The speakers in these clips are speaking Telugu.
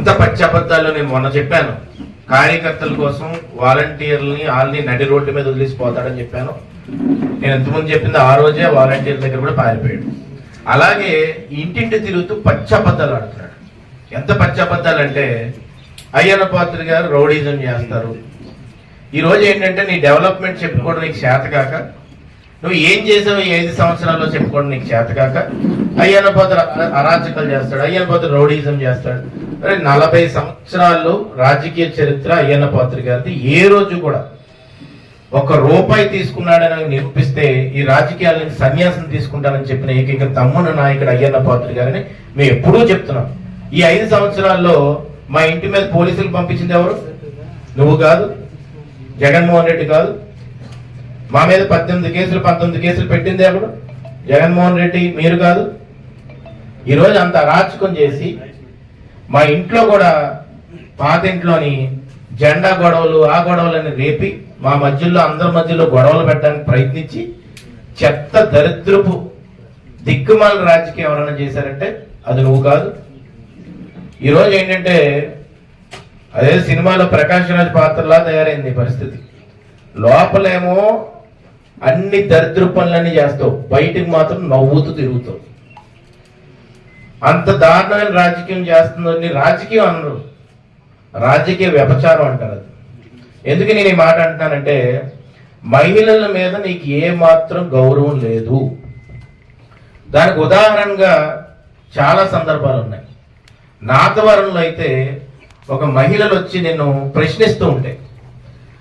ఎంత పచ్చి నేను మొన్న చెప్పాను. కార్యకర్తల కోసం వాలంటీర్లని వాళ్ళని నడి రోడ్డు మీద వదిలేసిపోతాడని చెప్పాను. నేను ఎంతమంది చెప్పింది ఆ రోజే వాలంటీర్ దగ్గర కూడా పారిపోయాడు. అలాగే ఇంటింటి తిరుగుతూ పచ్చి అబద్ధాలు ఆడుతున్నాడు. ఎంత పచ్చి అబద్ధాలు అంటే అయ్యన్న పాత్ర గారు రౌడీజం చేస్తారు. ఈరోజు ఏంటంటే నీ డెవలప్మెంట్ చెప్పుకోవడం నీకు చేత కాక నువ్వు ఏం చేసావు ఈ ఐదు సంవత్సరాల్లో చెప్పుకోవడం నీకు చేతకాక అయ్యన పోతులు అరాచకాలు చేస్తాడు అయ్యన పోతులు రౌడీజం చేస్తాడు. అరే నలభై సంవత్సరాల్లో రాజకీయ చరిత్ర అయ్యన్న పాత్రి గారిది ఏ రోజు కూడా. ఒక రూపాయి తీసుకున్నాడని నిరూపిస్తే ఈ రాజకీయాల నుంచి సన్యాసం తీసుకుంటానని చెప్పిన ఏకైక తమ్ముడు నాయకుడు అయ్యన్న పాత్రి గారిని మేము ఎప్పుడూ చెప్తున్నాం. ఈ ఐదు సంవత్సరాల్లో మా ఇంటి మీద పోలీసులు పంపించింది ఎవరు? నువ్వు కాదు. జగన్మోహన్ రెడ్డి కాదు. మా మీద పద్దెనిమిది కేసులు పంతొమ్మిది కేసులు పెట్టింది అప్పుడు జగన్మోహన్ రెడ్డి మీరు కాదు. ఈరోజు అంత రాచకం చేసి మా ఇంట్లో కూడా పాత ఇంట్లోని జెండా గొడవలు ఆ గొడవలని రేపి మా మధ్యలో అందరి మధ్యలో గొడవలు పెట్టడానికి ప్రయత్నించి చెత్త దరిద్రపు దిక్కుమాల రాజకీయం ఎవరైనా చేశారంటే అది నువ్వు కాదు. ఈరోజు ఏంటంటే అదే సినిమాలో ప్రకాష్ రాజ్ పాత్రలా తయారైంది పరిస్థితి. లోపలేమో అన్ని దరిద్ర పనులన్నీ చేస్తావు. బయటికి మాత్రం నవ్వుతూ తిరుగుతావు. అంత దారుణమైన రాజకీయం చేస్తుందని రాజకీయం అనరు. రాజకీయ వ్యపచారం అంటారు అది. ఎందుకు నేను ఈ మాట అంటున్నానంటే మహిళల మీద నీకు ఏ మాత్రం గౌరవం లేదు. దానికి ఉదాహరణగా చాలా సందర్భాలు ఉన్నాయి. నాతవరంలో అయితే ఒక మహిళలు వచ్చి నిన్ను ప్రశ్నిస్తూ ఉంటే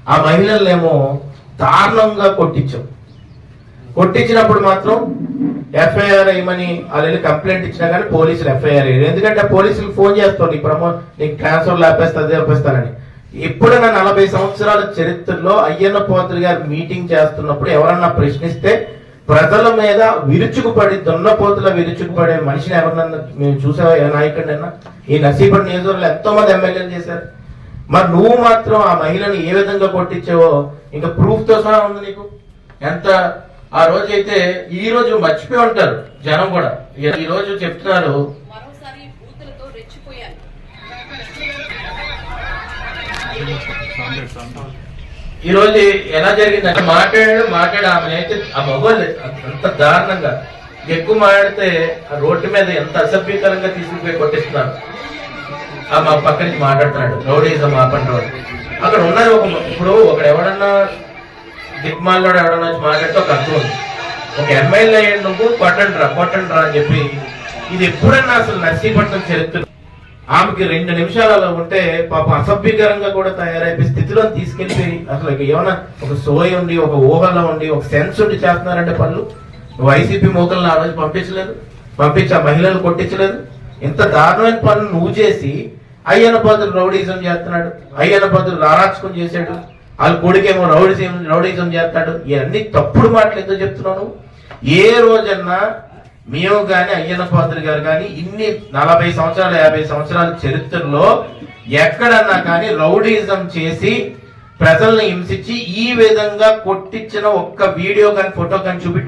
ఆ మహిళలనేమో దారుణంగా కొట్టించాం. కొట్టించినప్పుడు మాత్రం ఎఫ్ఐఆర్ అయ్యమని వాళ్ళు కంప్లైంట్ ఇచ్చినా కానీ పోలీసులు ఎఫ్ఐఆర్ వేయరు. ఎందుకంటే పోలీసులు ఫోన్ చేస్తాడు నీ ప్రమో నీకు ట్రాన్స్ఫర్ లేపేస్తుంది లేపేస్తానని ఎప్పుడైనా నలభై సంవత్సరాల చరిత్రలో అయ్యన్న పోతులు గారు మీటింగ్ చేస్తున్నప్పుడు ఎవరన్నా ప్రశ్నిస్తే ప్రజల మీద విరుచుకుపడి దున్నపోతుల విరుచుకుపడే మనిషిని ఎవరినన్నా మేము చూసావా? ఏ నాయకుడినైనా ఈ నసీపడి నియోజకవర్గంలో ఎంతో మంది ఎమ్మెల్యేలు చేశారు. మరి నువ్వు మాత్రం ఆ మహిళని ఏ విధంగా కొట్టించావో ఇంకా ప్రూఫ్తో సహా ఉంది నీకు? ఎంత? ఆ రోజు అయితే ఈ రోజు మర్చిపోయి ఉంటారు జనం కూడా. ఈ- రోజు చెప్తున్నారు. ఈ రోజు ఎలా జరిగిందంటే మాట్లాడాడు మాట్లాడు ఆమె అయితే ఆ మగవాళ్ళు అంత దారుణంగా ఎక్కువ మాట్లాడితే ఆ రోడ్డు మీద ఎంత అసభ్యకరంగా తీసుకుపోయి కొట్టిస్తున్నారు. ఆ మా పక్క నుంచి మాట్లాడుతున్నాడు రౌడీజం ఆపండి వాడు. అక్కడ ఉన్నది ఒక ఇప్పుడు ఒకడు ఎవడన్నా దిగ్మాల్లో ఎవడన్నా వచ్చి మాట్లాడితే ఒక అర్థం ఉంది. ఒక ఎమ్మెల్యే అయ్యి నువ్వు కొట్టండి రా కొట్టండి రా అని చెప్పి ఇది ఎప్పుడన్నా అసలు నర్సీపట్నం చరిత్ర. ఆమెకి రెండు నిమిషాలలో ఉంటే పాప అసభ్యకరంగా కూడా తయారైపోయి స్థితిలో తీసుకెళ్ళి అసలు ఏమైనా ఏమన్నా ఒక సోయ ఉండి ఒక ఊహలో ఉండి ఒక సెన్స్ ఉండి చేస్తున్నారంటే పనులు? వైసీపీ మూకలను ఆ రోజు పంపించలేదు. పంపించి ఆ మహిళలు కొట్టించలేదు. ఇంత దారుణమైన పనులు నువ్వు చేసి అయ్యన పదులు రౌడీజం చేస్తున్నాడు. అయ్యన పదులు నారాచకం చేశాడు. వాళ్ళ కొడుకేమో రౌడీజం రౌడీజం చేస్తాడు. ఇవన్నీ తప్పుడు మాటలు ఎందుకు చెప్తున్నాను ఏ రోజన్నా మేము కానీ అయ్యన పాత్ర గారు కానీ ఇన్ని నలభై సంవత్సరాలు యాభై సంవత్సరాల చరిత్రలో ఎక్కడన్నా కానీ రౌడీజం చేసి ప్రజల్ని హింసించి ఈ విధంగా కొట్టించిన ఒక్క వీడియో కానీ ఫోటో కానీ చూపి